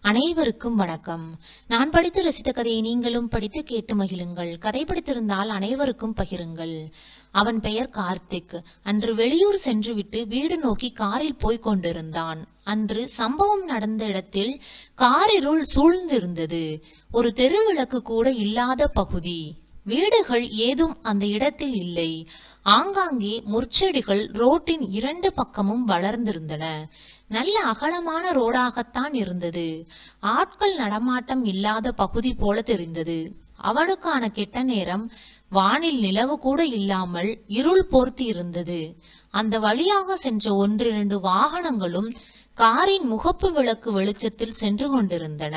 அனைவருக்கும் வணக்கம். நான் படித்து ரசித்த கதையை நீங்களும் படித்து கேட்டு மகிழுங்கள். கதை படித்திருந்தால் அனைவருக்கும் பகிருங்கள். அவன் பெயர் கார்த்திக். அன்று வெளியூர் சென்றுவிட்டு வீடு நோக்கி காரில் போய்க் கொண்டிருந்தான். அன்று சம்பவம் நடந்த இடத்தில் காரிருள் சூழ்ந்திருந்தது. ஒரு தெருவிளக்கு கூட இல்லாத பகுதி. வீடுகள் ஏதும் அந்த இடத்தில் இல்லை. ஆங்காங்கே முற்செடிகள் ரோட்டின் இரண்டு பக்கமும் வளர்ந்திருந்தன. நல்ல அகலமான ரோடாகத்தான் இருந்தது. ஆட்கள் நடமாட்டம் இல்லாத பகுதி போல தெரிந்தது. அவனுக்கான கெட்ட நேரம் வானில் நிலவு கூட இல்லாமல் இருள் போர்த்தி இருந்தது. அந்த வழியாக சென்ற ஒன்றிரண்டு வாகனங்களும் காரின் முகப்பு விளக்கு வெளிச்சத்தில் சென்று கொண்டிருந்தன.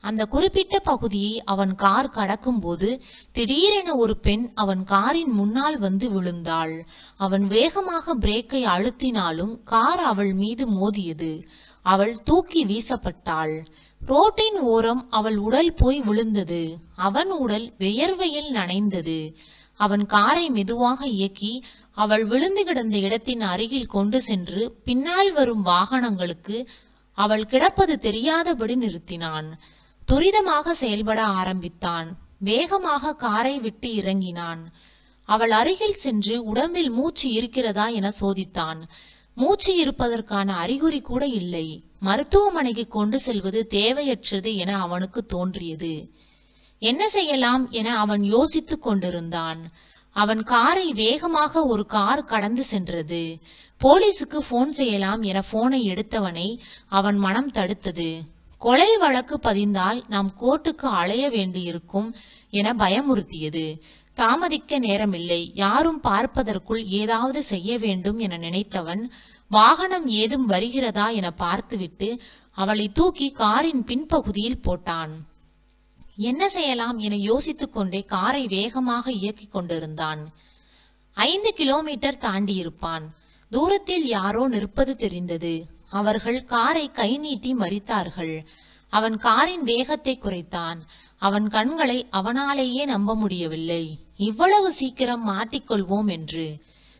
அந்த குறிப்பிட்ட பகுதியை அவன் கார் கடக்கும்போது திடீரென ஒரு பெண் அவன் காரின் முன்னால் வந்து விழுந்தாள். அவன் வேகமாக பிரேக்கை அழுத்தினாலும் கார் அவள் மீது மோதியது. அவள் தூக்கி வீசப்பட்டாள். ரோட்டின் ஓரம் அவள் உடல் போய் விழுந்தது. அவன் உடல் வியர்வையில் நனைந்தது. அவன் காரை மெதுவாக இயக்கி அவள் விழுந்து கிடந்த இடத்தின் அருகில் கொண்டு சென்று பின்னால் வரும் வாகனங்களுக்கு அவள் கிடப்பது தெரியாதபடி நிறுத்தினான். துரிதமாக செயல்பட ஆரம்பித்தான். வேகமாக காரை விட்டு இறங்கினான். அவள் அருகில் சென்று உடம்பில் மூச்சு இருக்கிறதா என சோதித்தான். மூச்சு இருப்பதற்கான அறிகுறி கூட இல்லை. மருத்துவமனைக்கு கொண்டு செல்வது தேவையற்றது என அவனுக்கு தோன்றியது. என்ன செய்யலாம் என அவன் யோசித்துக் கொண்டிருந்தான். அவன் காரை வேகமாக ஒரு கார் கடந்து சென்றது. போலீசுக்கு போன் செய்யலாம் என போனை எடுத்தவனை அவன் மனம் தடுத்தது. கொலை வழக்கு பதிந்தால் நாம் கோர்ட்டுக்கு அலைய வேண்டியிருக்கும் என பயமுறுத்தியது. தாமதிக்க நேரமில்லை. யாரும் பார்ப்பதற்குள் ஏதாவது செய்ய வேண்டும் என நினைத்தவன் வாகனம் ஏதும் வருகிறதா? என பார்த்துவிட்டு அவளை தூக்கி காரின் பின்பகுதியில் போட்டான். என்ன செய்யலாம்? என யோசித்துக் கொண்டே காரை வேகமாக இயக்கிக் கொண்டிருந்தான். ஐந்து கிலோமீட்டர் தாண்டியிருப்பான். தூரத்தில் யாரோ நிற்பது தெரிந்தது. அவர்கள் காரை கை நீட்டி மறித்தார்கள். அவன் காரின் வேகத்தை குறைத்தான். அவன் கண்களை அவனாலேயே நம்ப முடியவில்லை. இவ்வளவு சீக்கிரம் மாட்டிக்கொள்வோம் என்று.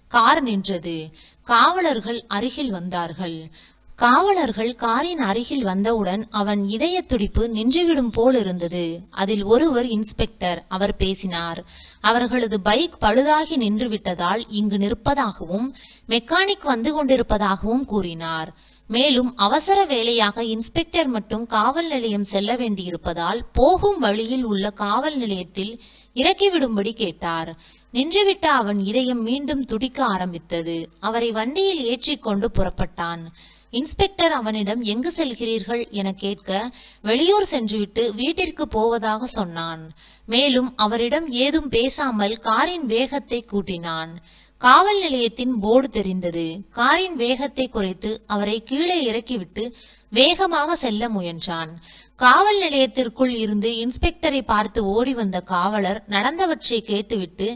கார் நின்றது. காவலர்கள் அருகில் வந்தார்கள். காவலர்கள் காரின் அருகில் வந்தவுடன் அவன் இதய துடிப்பு நின்றுவிடும் போல் இருந்தது. அதில் ஒருவர் இன்ஸ்பெக்டர் அவர் பேசினார். அவர்களது பைக் பழுதாகி நின்று விட்டதால் இங்கு நிற்பதாகவும் மெக்கானிக் வந்து கொண்டிருப்பதாகவும் கூறினார். மேலும் அவசர வேலையாக இன்ஸ்பெக்டர் மட்டும் காவல் நிலையம் செல்ல வேண்டியிருப்பதால் போகும் வழியில் உள்ள காவல் நிலையத்தில் இறக்கிவிடும்படி கேட்டார். நின்றுவிட்ட அவன் இதயம் மீண்டும் துடிக்க ஆரம்பித்தது. அவரை வண்டியில் ஏற்றிக்கொண்டு புறப்பட்டான். இன்ஸ்பெக்டர் அவனிடம் எங்கு செல்கிறீர்கள்? என கேட்க வெளியூர் சென்றுவிட்டு வீட்டிற்கு போவதாக சொன்னான். மேலும் அவரிடம் ஏதும் பேசாமல் காரின் வேகத்தை கூட்டினான். காவல் நிலையத்தின் போர்டு தெரிந்தது. காரின் வேகத்தை குறைத்து அவரை கீழே இறக்கிவிட்டு வேகமாக செல்ல முயன்றான். காவல் நிலையத்திற்குள் இருந்து இன்ஸ்பெக்டரை பார்த்து ஓடி வந்த காவலர் நடந்தவற்றை கேட்டுவிட்டு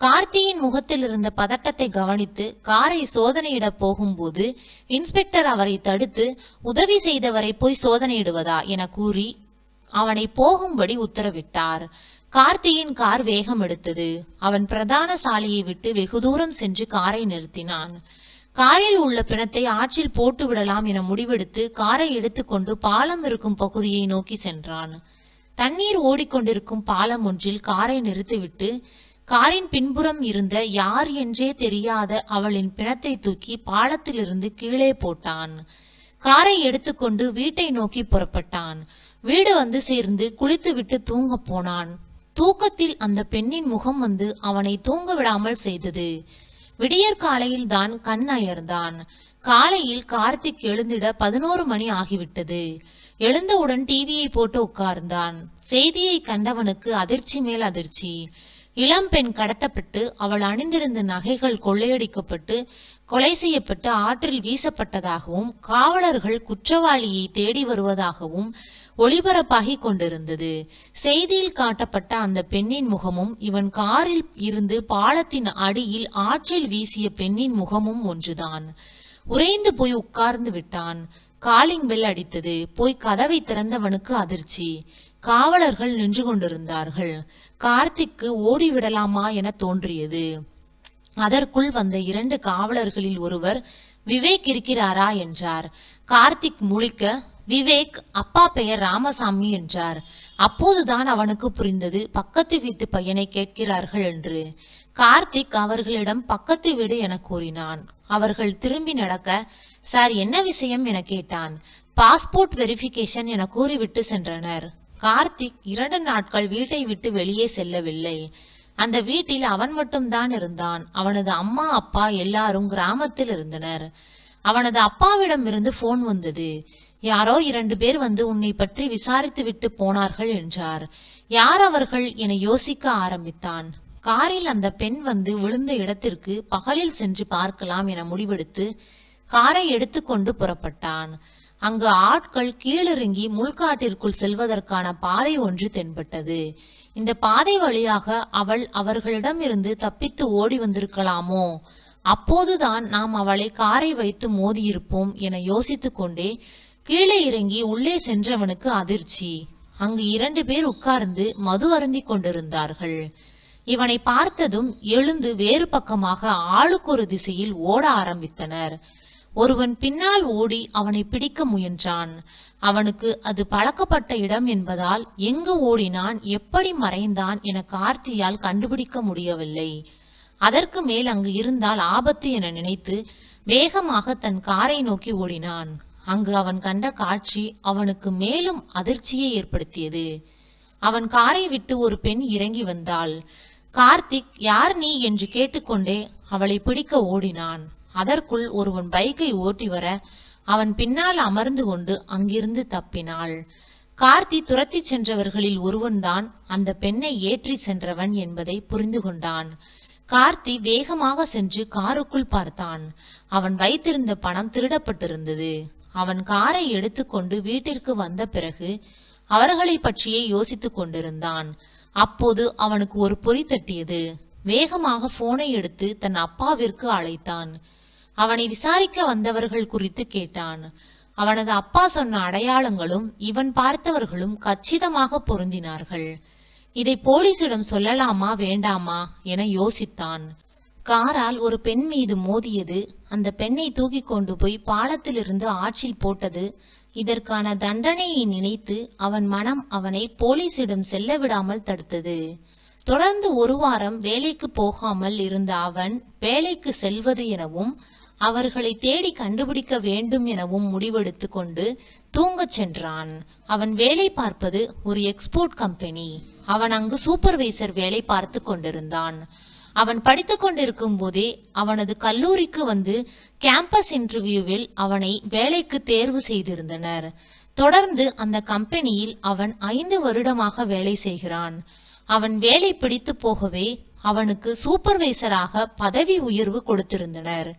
கார்த்தியின் முகத்தில் இருந்த பதட்டத்தை கவனித்து காரை சோதனையிட போகும்போது இன்ஸ்பெக்டர் அவரை தடுத்து உதவி செய்தவரை போய் சோதனையிடுவதா? என கூறி அவனை போகும்படி உத்தரவிட்டார். கார்த்தியின் கார் வேகம் எடுத்தது. அவன் பிரதான சாலையை விட்டு வெகு தூரம் சென்று காரை நிறுத்தினான். காரில் உள்ள பிணத்தை ஆற்றில் போட்டு விடலாம் என முடிவெடுத்து காரை எடுத்துக்கொண்டு பாலம் இருக்கும் பகுதியை நோக்கி சென்றான். தண்ணீர் ஓடிக்கொண்டிருக்கும் பாலம் ஒன்றில் காரை நிறுத்திவிட்டு காரின் பின்புறம் இருந்த யார் என்றே தெரியாத அவளின் பிணத்தை தூக்கி பாலத்திலிருந்து கீழே போட்டான். காரை எடுத்துக்கொண்டு வீட்டை நோக்கி புறப்பட்டான். வீடு வந்து சேர்ந்து குளித்துவிட்டு தூங்க போனான். தூக்கத்தில் அந்த பெண்ணின் முகம் வந்து அவனை தூங்க விடாமல் செய்தது. விடியற் காலையில் தான் கண் அயர்ந்தான். காலையில் கார்த்திக் எழுந்திட பதினோரு மணி ஆகிவிட்டது. எழுந்தவுடன் டிவியை போட்டு உட்கார்ந்தான். செய்தியை கண்டவனுக்கு அதிர்ச்சி மேல் அதிர்ச்சி. இளம் பெண் கடத்தப்பட்டு அவள் அணிந்திருந்த நகைகள் கொள்ளையடிக்கப்பட்டு கொலை செய்யப்பட்டு ஆற்றில் வீசப்பட்டதாகவும் காவலர்கள் குற்றவாளியை தேடி வருவதாகவும் ஒளிபரப்பாகி கொண்டிருந்தது. செய்தியில் காட்டப்பட்ட அந்த பெண்ணின் முகமும் இவன் காரில் இருந்து பாலத்தின் அடியில் ஆற்றில் வீசிய பெண்ணின் முகமும் ஒன்றுதான். உறைந்து போய் உட்கார்ந்து விட்டான். காலிங் பெல் அடித்தது. போய் கதவை திறந்தவனுக்கு அதிர்ச்சி. காவலர்கள் நின்று கொண்டிருந்தார்கள். கார்த்திக்கு ஓடிவிடலாமா என தோன்றியது. அதற்குள் வந்த இரண்டு காவலர்களில் ஒருவர் விவேக் இருக்கிறாரா? என்றார். கார்த்திக் முழிக்க விவேக் அப்பா பெயர் ராமசாமி என்றார். அப்போதுதான் அவனுக்கு புரிந்தது. பக்கத்து வீட்டு பையனை கேட்கிறார்கள் என்று. கார்த்திக் அவர்களிடம் பக்கத்து வீடு என கூறினான். அவர்கள் திரும்பி நடக்க சார் என்ன விஷயம்? என கேட்டான். பாஸ்போர்ட் வெரிஃபிகேஷன் என கூறிவிட்டு சென்றனர். கார்த்திக் இரண்டு நாட்கள் வீட்டை விட்டு வெளியே செல்லவில்லை. அந்த வீட்டில் அவன் மட்டும்தான் இருந்தான். அவனது அம்மா அப்பா எல்லாரும் கிராமத்தில் இருந்தனர். அவனது அப்பாவிடம் இருந்து போன் வந்தது. யாரோ இரண்டு பேர் வந்து உன்னை பற்றி விசாரித்து விட்டு போனார்கள் என்றார். யார் அவர்கள் என யோசிக்க ஆரம்பித்தான். காரில் அந்த பெண் வந்து விழுந்த இடத்திற்கு பகலில் சென்று பார்க்கலாம் என முடிவெடுத்து காரை எடுத்துக்கொண்டு புறப்பட்டான். அங்கு ஆட்கள் கீழிறங்கி முள்காட்டிற்குள் செல்வதற்கான பாதை ஒன்று தென்பட்டது. இந்த பாதை வழியாக அவள் அவர்களிடமிருந்து தப்பித்து ஓடி வந்திருக்கலாமோ? அப்போதுதான் நாம் அவளை காரை வைத்து மோதியிருப்போம் என யோசித்துக் கொண்டே கீழே இறங்கி உள்ளே சென்றவனுக்கு அதிர்ச்சி. அங்கு இரண்டு பேர் உட்கார்ந்து மது அருந்திக் கொண்டிருந்தார்கள். இவனை பார்த்ததும் எழுந்து வேறு பக்கமாக ஆளுக்கு ஒரு திசையில் ஓட ஆரம்பித்தனர். ஒருவன் பின்னால் ஓடி அவனை பிடிக்க முயன்றான். அவனுக்கு அது பழக்கப்பட்ட இடம் என்பதால் எங்கு ஓடினான் எப்படி மறைந்தான் என கார்த்தியால் கண்டுபிடிக்க முடியவில்லை. அதற்கு மேல் அங்கு இருந்தால் ஆபத்து என நினைத்து வேகமாக தன் காரை நோக்கி ஓடினான். அங்கு அவன் கண்ட காட்சி அவனுக்கு மேலும் அதிர்ச்சியை ஏற்படுத்தியது. அவன் காரை விட்டு ஒரு பெண் இறங்கி வந்தாள். கார்த்திக் யார் நீ? என்று கேட்டுக்கொண்டே அவளை பிடிக்க ஓடினான். அதற்குள் ஒருவன் பைக்கை ஓட்டி வர அவன் பின்னால் அமர்ந்து கொண்டு அங்கிருந்து தப்பினாள். கார்த்தி துரத்தி சென்றவர்களில் ஒருவன்தான் அந்த பெண்ணை ஏற்றி சென்றவன் என்பதை புரிந்து கொண்டான். கார்த்தி வேகமாக சென்று காருக்குள் பார்த்தான். அவன் வைத்திருந்த பணம் திருடப்பட்டிருந்தது. அவன் காரை எடுத்துக்கொண்டு வீட்டிற்கு வந்த பிறகு அவர்களை பற்றியே யோசித்துக் கொண்டிருந்தான். அப்போது அவனுக்கு ஒரு பொறி தட்டியது. வேகமாக போனை எடுத்து தன் அப்பாவிற்கு அழைத்தான். அவனை விசாரிக்க வந்தவர்கள் குறித்து கேட்டான். அவனது அப்பா சொன்ன அடையாளங்களும் இவன் பார்த்தவர்களும் கச்சிதமாக பொருந்தினார்கள். இதை போலீசிடம் சொல்லலாமா வேண்டாமா என யோசித்தான். காரால் ஒரு பெண் மீது மோதியது அந்த பெண்ணை தூக்கி கொண்டு போய் பாலத்திலிருந்து ஆற்றில் போட்டது இதற்கான தண்டனையை நினைத்து அவன் மனம் அவனை போலீசிடம் செல்ல விடாமல் தடுத்தது. தொடர்ந்து ஒரு வாரம் வேலைக்கு போகாமல் இருந்த அவன் வேலைக்கு செல்வது எனவும் அவர்களை தேடி கண்டுபிடிக்க வேண்டும் எனவும் முடிவெடுத்து கொண்டு தூங்கச் சென்றான். அவன் வேலை பார்ப்பது ஒரு எக்ஸ்போர்ட் கம்பெனி அவன் அங்கு சூப்பர்வைசர் வேலை பார்த்து கொண்டிருந்தான். அவன் படித்துக் கொண்டிருக்கும் போதே அவனது கல்லூரிக்கு வந்து கேம்பஸ் இன்டர்வியூவில் அவனை வேலைக்கு தேர்வு செய்திருந்தனர். தொடர்ந்து அந்த கம்பெனியில் அவன் ஐந்து வருடமாக வேலை செய்கிறான். அவன் வேலை பிடித்து போகவே அவனுக்கு சூப்பர்வைசராக பதவி உயர்வு கொடுத்திருந்தனர்.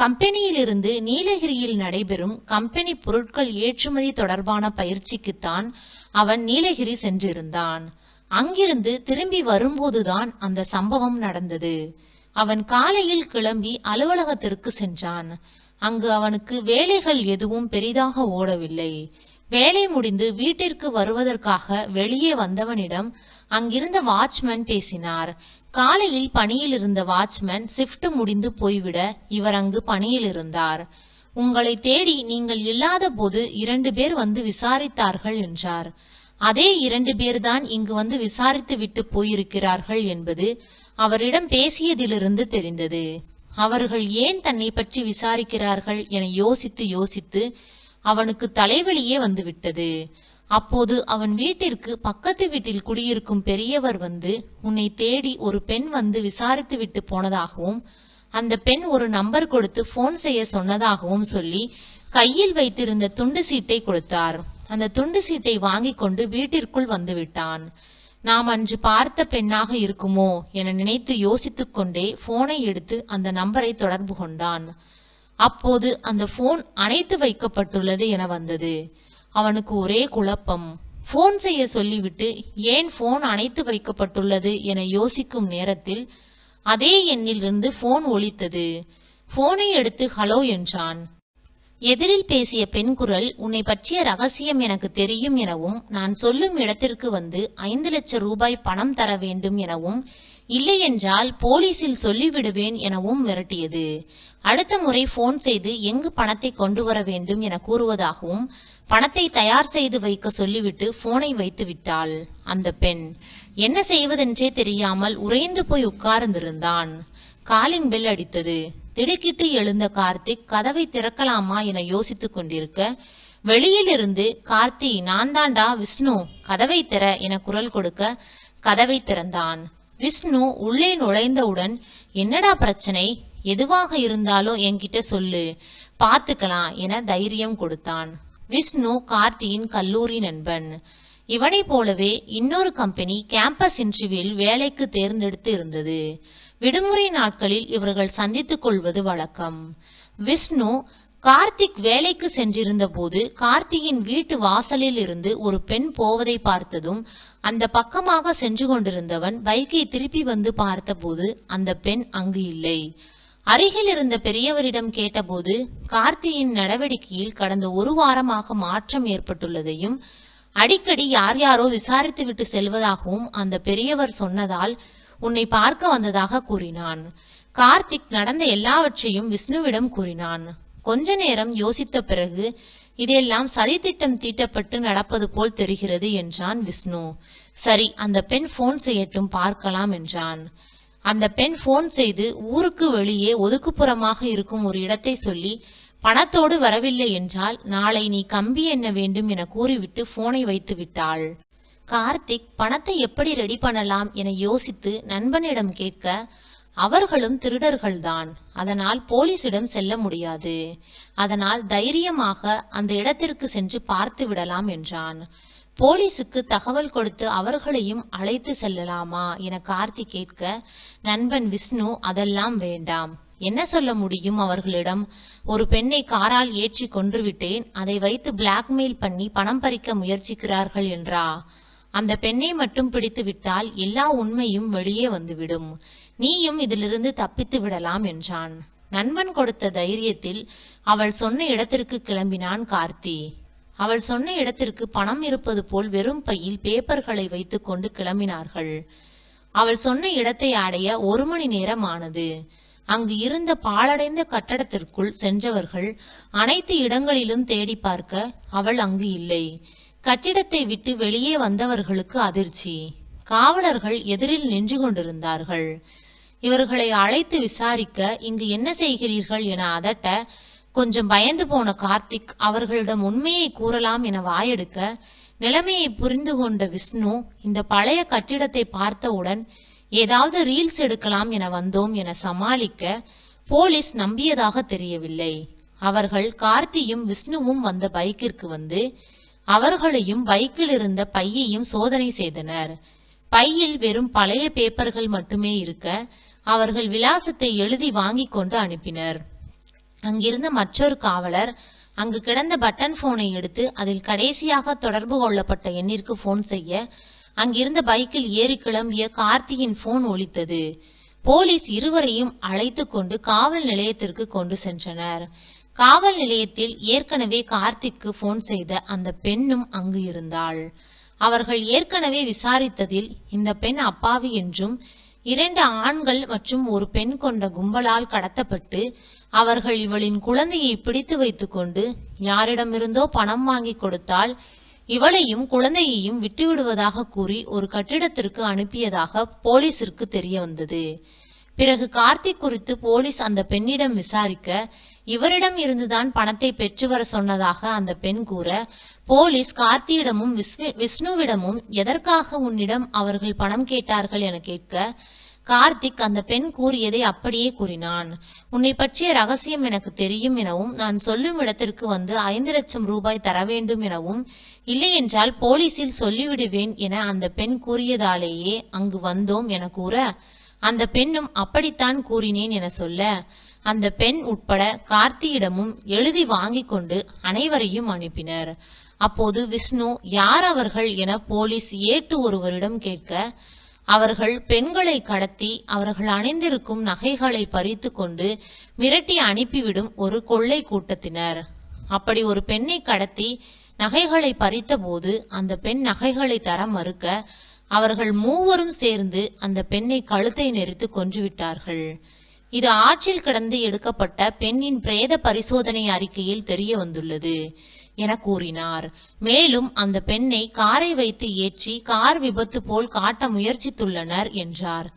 கம்பெனியிலிருந்து நீலகிரியில் நடைபெறும் கம்பெனி பொருட்கள் ஏற்றுமதி தொடர்பான பயிற்சிக்குத்தான் அவன் நீலகிரி சென்றிருந்தான். அங்கிருந்து திரும்பி வரும்போதுதான் அந்த சம்பவம் நடந்தது. அவன் காலையில் கிளம்பி அலுவலகத்திற்கு சென்றான். அங்கு அவனுக்கு வேலைகள் எதுவும் பெரிதாக ஓடவில்லை. வேலை முடிந்து வீட்டிற்கு வருவதற்காக வெளியே வந்தவனிடம் அங்கிருந்த வாட்ச்மேன் பேசினார். காலையில் பணியில் இருந்த வாட்ச்மேன் ஷிப்ட் முடிந்து போய்விட இவர் அங்கு பணியில் இருந்தார் உங்களை தேடி நீங்கள் இல்லாத போது இரண்டு பேர் வந்து விசாரித்தார்கள் என்றார். அதே இரண்டு பேர்தான் இங்கு வந்து விசாரித்து விட்டு போயிருக்கிறார்கள் என்பது அவரிடம் பேசியதிலிருந்து தெரிந்தது. அவர்கள் ஏன் தன்னை பற்றி விசாரிக்கிறார்கள்? என யோசித்து யோசித்து அவனுக்கு தலைவலியே வந்துவிட்டது. அப்போது அவன் வீட்டிற்கு பக்கத்து வீட்டில் குடியிருக்கும் பெரியவர் வந்து உன்னை தேடி ஒரு பெண் வந்து விசாரித்து விட்டு போனதாகவும் அந்த பெண் ஒரு நம்பர் கொடுத்து போன் செய்ய சொன்னதாகவும் சொல்லி கையில் வைத்திருந்த துண்டு சீட்டை கொடுத்தார். அந்த துண்டு சீட்டை வாங்கி கொண்டு வீட்டிற்குள் வந்து விட்டான். நாம் அன்று பார்த்த பெண்ணாக இருக்குமோ? என நினைத்து யோசித்துக் கொண்டே போனை எடுத்து அந்த நம்பரை தொடர்பு கொண்டான். அப்போது அந்த போன் அணைத்து வைக்கப்பட்டுள்ளது என வந்தது. அவனுக்கு ஒரே குழப்பம். ஃபோன் செய்ய சொல்லிவிட்டு ஏன் ஃபோன் அணைத்து வைக்கப்பட்டுள்ளது? என யோசிக்கும் நேரத்தில் அதே எண்ணிலிருந்து ஃபோன் ஒலித்தது. ஃபோனை எடுத்து ஹலோ என்றான். எதிரில் பேசிய பெண் குரல் உன்னை பற்றிய ரகசியம் எனக்கு தெரியும் எனவும் நான் சொல்லும் இடத்திற்கு வந்து ஐந்து லட்சம் ரூபாய் பணம் தர வேண்டும் எனவும் இல்லையென்றால் போலீசில் சொல்லிவிடுவேன் எனவும் மிரட்டியது அடுத்த முறை போன் செய்து எங்கு பணத்தை கொண்டு வர வேண்டும் என கூறுவதாகவும் பணத்தை தயார் செய்து வைக்க சொல்லிவிட்டு போனை வைத்து விட்டாள் அந்த பெண். என்ன செய்வதென்றே தெரியாமல் உறைந்து போய் உட்கார்ந்திருந்தான். காலிங் பெல் அடித்தது. திடுக்கிட்டு எழுந்த கார்த்திக் கதவை திறக்கலாமா என யோசித்துக் கொண்டிருக்க வெளியில் இருந்து கார்த்தி நான் தாண்டா விஷ்ணு கதவை திற என குரல் கொடுக்க கதவை திறந்தான். விஷ்ணு உள்ளே நுழைந்தவுடன் என்னடா பிரச்சனை? எதுவாக இருந்தாலும் என்கிட்ட சொல்லு. பார்த்துக்கலாம் என தைரியம் கொடுத்தான். விஷ்ணு கார்த்தியின் கல்லூரி நண்பன். இவனைப் போலவே இன்னொரு கம்பெனி கேம்பஸ் இன்டர்வியூவில் வேலைக்கு தேர்ந்தெடுத்து இருந்தது. விடுமுறை நாட்களில் இவர்கள் சந்தித்துக் கொள்வது வழக்கம். விஷ்ணு கார்த்திக் வேலைக்கு சென்றிருந்த போது கார்த்தியின் வீட்டு வாசலில் இருந்து ஒரு பெண் போவதை பார்த்ததும் அந்த பக்கமாக சென்று கொண்டிருந்தவன் பைக்கை திருப்பி வந்து பார்த்தபோது அந்த பெண் அங்கு இல்லை. அருகில் இருந்த பெரியவரிடம் கேட்டபோது கார்த்தியின் நடவடிக்கையில் கடந்த ஒரு வாரமாக மாற்றம் ஏற்பட்டுள்ளதையும் அடிக்கடி யார் யாரோ விசாரித்துவிட்டு செல்வதாகவும் அந்த பெரியவர் சொன்னதால் உன்னை பார்க்க வந்ததாக கூறினான். கார்த்திக் நடந்த எல்லாவற்றையும் விஷ்ணுவிடம் கூறினான். கொஞ்ச நேரம் யோசித்த பிறகு இதெல்லாம் சதித்திட்டம் தீட்டப்பட்டு நடப்பது போல் தெரிகிறது என்றான் விஷ்ணு. சரி அந்த பெண் போன் செய்யட்டும் பார்க்கலாம் என்றான். அந்த பெண் போன் செய்து ஊருக்கு வெளியே ஒதுக்குப்புறமாக இருக்கும் ஒரு இடத்தை சொல்லி பணத்தோடு வரவில்லை என்றால் நாளை நீ கம்பி என்ன வேண்டும் என கூறிவிட்டு போனை வைத்து விட்டாள். கார்த்திக் பணத்தை எப்படி ரெடி பண்ணலாம்? என யோசித்து நண்பனிடம் கேட்க அவர்களும் திருடர்கள்தான். அதனால் போலீசிடம் செல்ல முடியாது. அதனால் தைரியமாக அந்த இடத்திற்கு சென்று பார்த்து விடலாம் என்றான். போலீசுக்கு தகவல் கொடுத்து அவர்களையும் அழைத்து செல்லலாமா என கார்த்தி கேட்க நண்பன் விஷ்ணு அதெல்லாம் வேண்டாம். என்ன சொல்ல முடியும் அவர்களிடம்? ஒரு பெண்ணை காரால் ஏற்றி கொன்று விட்டேன் அதை வைத்து பிளாக்மெயில் பண்ணி பணம் பறிக்க முயற்சிக்கிறார்கள் என்றா? அந்த பெண்ணை மட்டும் பிடித்து விட்டால் எல்லா உண்மையும் வெளியே வந்துவிடும். நீயும் இதிலிருந்து தப்பித்து விடலாம் என்றான். நண்பன் கொடுத்த தைரியத்தில் அவள் சொன்ன இடத்திற்கு கிளம்பினான் கார்த்தி. அவள் சொன்ன இடத்திற்கு பணம் இருப்பது போல் வெறும் பையில் பேப்பர்களை வைத்துக்கொண்டு கிளம்பினார்கள். அவள் சொன்ன இடத்தை அடைய ஒரு மணி நேரம் ஆனது அங்கு இருந்த பாழடைந்த கட்டடத்திற்குள் சென்றவர்கள் அனைத்து இடங்களிலும் தேடி பார்க்க அவள் அங்கு இல்லை. கட்டிடத்தை விட்டு வெளியே வந்தவர்களுக்கு அதிர்ச்சி. காவலர்கள் எதிரில் நின்று கொண்டிருந்தார்கள். இவர்களை அழைத்து விசாரிக்க இங்கு என்ன செய்கிறீர்கள் என அதட்ட கொஞ்சம் பயந்து போன கார்த்திக் அவர்களிடம் உண்மையை கூறலாம் என வாயெடுக்க நிலைமையை புரிந்து கொண்ட விஷ்ணு இந்த பழைய கட்டிடத்தை பார்த்தவுடன் ஏதாவது ரீல்ஸ் எடுக்கலாம் என வந்தோம் என சமாளிக்க போலீஸ் நம்பியதாக தெரியவில்லை. அவர்கள் கார்த்தியும் விஷ்ணுவும் வந்த பைக்கிற்கு வந்து அவர்களையும் பைக்கில் இருந்த பையையும் சோதனை செய்தனர். பையில் வெறும் பழைய பேப்பர்கள் மட்டுமே இருக்க அவர்கள் விலாசத்தை எழுதி வாங்கிக் கொண்டு அனுப்பினர். அங்கிருந்த மற்றொரு காவலர் அங்கு கிடந்த பட்டன் போனை எடுத்து அதில் கடைசியாக தொடர்பு கொள்ளப்பட்ட எண்ணிற்கு போன் செய்ய அங்கிருந்த பைக்கில் ஏறி கிளம்பிய கார்த்தியின் போன் ஒலித்தது. போலீஸ் இருவரையும் அழைத்து கொண்டு காவல் நிலையத்திற்கு கொண்டு சென்றனர். காவல் நிலையத்தில் ஏற்கனவே கார்த்திக்கு போன் செய்த அந்த பெண்ணும் அங்கு இருந்தாள். அவர்கள் ஏற்கனவே விசாரித்ததில் இந்த பெண் அப்பாவி என்றும் இரண்டு ஆண்கள் மற்றும் ஒரு பெண் கொண்ட கும்பலால் கடத்தப்பட்டு அவர்கள் இவளின் குழந்தையை பிடித்து வைத்துக்கொண்டு யாரிடமிருந்தோ பணம் வாங்கி கொடுத்தால் இவளையும் குழந்தையையும் விட்டுவிடுவதாக கூறி ஒரு கட்டிடத்திற்கு அனுப்பியதாக போலீசிற்கு தெரிய வந்தது. பிறகு கார்த்திக் குறித்து போலீஸ் அந்த பெண்ணிடம் விசாரிக்க இவரிடம் இருந்துதான் பணத்தை பெற்று வர சொன்னதாக அந்த பெண் கூற போலீஸ் கார்த்தியிடமும் விஷ்ணுவிடமும் எதற்காக உன்னிடம் அவர்கள் பணம் கேட்டார்கள் என கேட்க கார்த்திக் அந்த பெண் கூறியதை அப்படியே கூறினான். உன்னை பற்றிய ரகசியம் எனக்கு தெரியும் எனவும் நான் சொல்லும் இடத்திற்கு வந்து ஐந்து லட்சம் ரூபாய் தர வேண்டும் எனவும் இல்லையென்றால் போலீசில் சொல்லிவிடுவேன் என அந்த பெண் கூறியதாலேயே அங்கு வந்தோம் என கூற அந்த பெண்ணும் அப்படித்தான் கூறினேன் என சொல்ல அந்த பெண் உட்பட கார்த்தியிடமும் எழுதி வாங்கிக் கொண்டு அனைவரையும் அனுப்பினர். அப்போது விஷ்ணு யார் அவர்கள் என போலீஸ் ஏட்டு ஒருவரிடம் கேட்க அவர்கள் பெண்களை கடத்தி அவர்கள் அணிந்திருக்கும் நகைகளை பறித்து கொண்டு மிரட்டி அனுப்பிவிடும் ஒரு கொள்ளை கூட்டத்தினர். அப்படி ஒரு பெண்ணை கடத்தி நகைகளை பறித்தபோது அந்த பெண் நகைகளை தர மறுக்க அவர்கள் மூவரும் சேர்ந்து அந்த பெண்ணை கழுத்தை நெரித்து கொன்றுவிட்டார்கள். இது ஆற்றில் கடந்து எடுக்கப்பட்ட பெண்ணின் பிரேத பரிசோதனை அறிக்கையில் தெரிய வந்துள்ளது என கூறினார். மேலும் அந்த பெண்ணை காரை வைத்து ஏற்றி கார் விபத்து போல் காட்ட முயற்சித்துள்ளனர் என்றார்.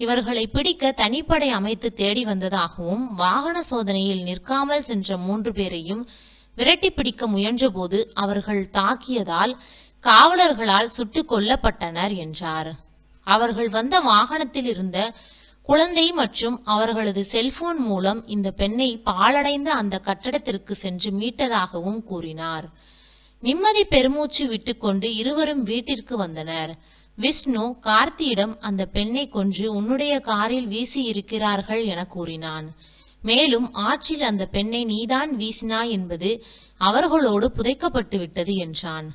இவர்களை பிடிக்க தனிப்படை அமைத்து தேடி வந்ததாகவும் வாகன சோதனையில் நிற்காமல் சென்ற மூன்று பேரையும் விரட்டி பிடிக்க முயன்றபோது அவர்கள் தாக்கியதால் காவலர்களால் சுட்டுக் கொல்லப்பட்டனர் என்றார். அவர்கள் வந்த வாகனத்தில் இருந்த குழந்தை மற்றும் அவர்களது செல்போன் மூலம் இந்த பெண்ணை பாழடைந்த அந்த கட்டடத்திற்கு சென்று மீட்டதாகவும் கூறினார். நிம்மதி பெருமூச்சு விட்டுக்கொண்டு இருவரும் வீட்டிற்கு வந்தனர். விஷ்ணு கார்த்தியிடம் அந்த பெண்ணை கொன்று உன்னுடைய காரில் வீசி இருக்கிறார்கள் என கூறினான். மேலும் ஆற்றில் அந்த பெண்ணை நீதான் வீசினாய் என்பது அவர்களோடு புதைக்கப்பட்டு விட்டது என்றான்.